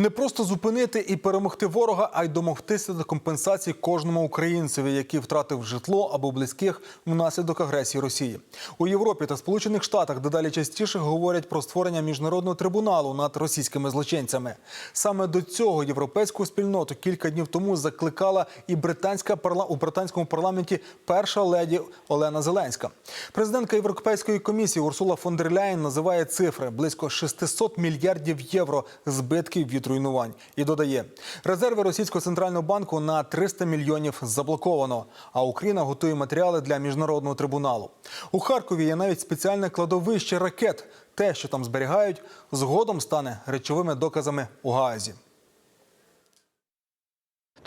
Не просто зупинити і перемогти ворога, а й домогтися до компенсації кожному українцеві, який втратив житло або близьких внаслідок агресії Росії. У Європі та Сполучених Штатах дедалі частіше говорять про створення міжнародного трибуналу над російськими злочинцями. Саме до цього європейську спільноту кілька днів тому закликала і британська парла у британському парламенті перша леді Олена Зеленська. Президентка Європейської комісії Урсула фон дер Ляєн називає цифри близько 600 мільярдів євро збитків від руйнувань і додає, резерви російського центрального банку на 300 мільйонів заблоковано. А Україна готує матеріали для міжнародного трибуналу. У Харкові є навіть спеціальне кладовище ракет. Те, що там зберігають, згодом стане речовими доказами у Гаазі.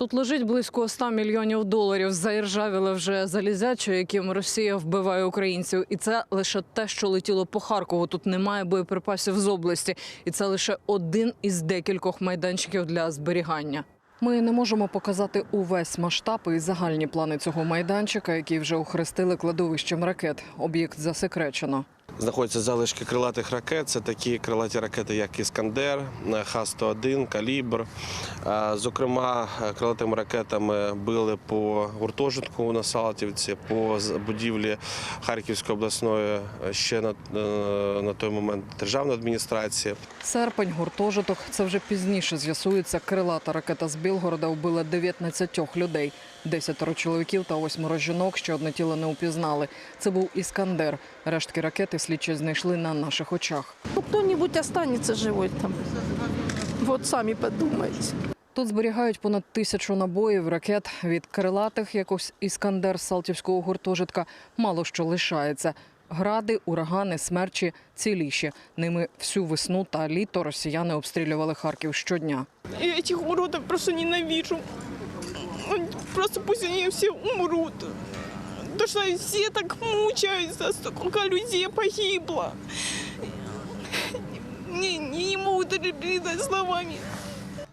Тут лежить близько 100 мільйонів доларів. Заіржавіле вже залізяче, яким Росія вбиває українців. І це лише те, що летіло по Харкову. Тут немає боєприпасів з області, і це лише один із декількох майданчиків для зберігання. Ми не можемо показати увесь масштаб і загальні плани цього майданчика, який вже охрестили кладовищем ракет. Об'єкт засекречено. Знаходяться залишки крилатих ракет. Це такі крилаті ракети, як Іскандер, Х-101, Калібр. Зокрема, крилатими ракетами били по гуртожитку на Салтівці, по будівлі Харківської обласної ще на, е, на той момент державної адміністрації. Серпень, гуртожиток. Це вже пізніше з'ясується. Крилата ракета з Білгорода вбила 19 людей. Десятеро чоловіків та восьмеро жінок, що одне тіло не упізнали. Це був Іскандер. Рештки ракети слідчі знайшли на наших очах. Ну, кто-нибудь останется живой там. Вот сами подумайте. Тут зберігають понад тисячу набоїв, ракет від крилатих, якось Іскандер з Салтівського гуртожитка. Мало що лишається. Гради, урагани, смерчі ціліші. Ними всю весну та літо росіяни обстрілювали Харків щодня. Я этих уродов просто ненавижу. Просто пусть они все умрут. Потому что все так мучаются, столько людей погибло. Не, не могу даже передать словами.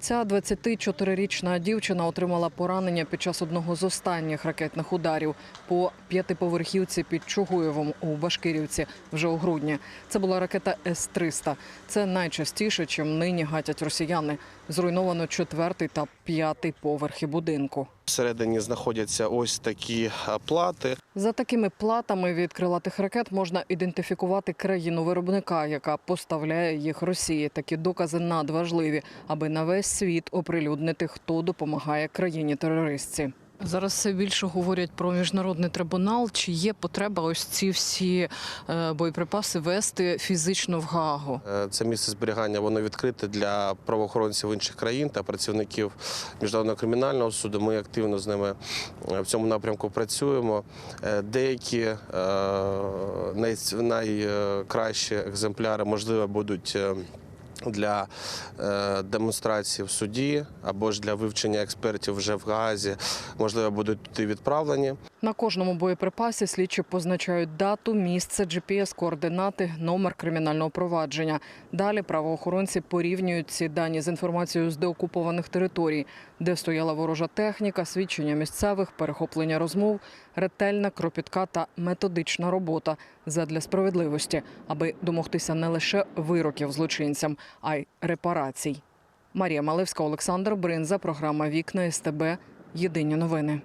Ця 24-річна дівчина отримала поранення під час одного з останніх ракетних ударів по п'ятиповерхівці під Чугуєвом у Башкирівці вже у грудні. Це була ракета С-300. Це найчастіше, чим нині гатять росіяни. Зруйновано четвертий та п'ятий поверхи будинку. Всередині знаходяться ось такі плати. За такими платами від крилатих ракет можна ідентифікувати країну виробника, яка поставляє їх Росії. Такі докази надважливі, аби на весь світ оприлюднити, хто допомагає країні терористці. Зараз все більше говорять про міжнародний трибунал. Чи є потреба ось ці всі е, боєприпаси вести фізично в Гаагу? Е, Це місце зберігання воно відкрите для правоохоронців інших країн та працівників міжнародного кримінального суду. Ми активно з ними е, в цьому напрямку працюємо. Деякі найкращі екземпляри можливо будуть. Для е, демонстрації в суді або ж для вивчення експертів вже в Гаазі, можливо, будуть туди відправлені. На кожному боєприпасі слідчі позначають дату, місце, GPS-координати, номер кримінального провадження. Далі правоохоронці порівнюють ці дані з інформацією з деокупованих територій, де стояла ворожа техніка, свідчення місцевих, перехоплення розмов, ретельна, кропітка та методична робота задля справедливості, аби домогтися не лише вироків злочинцям, а й репарацій. Марія Малевська, Олександр Бринза, програма Вікна СТБ. Єдині новини.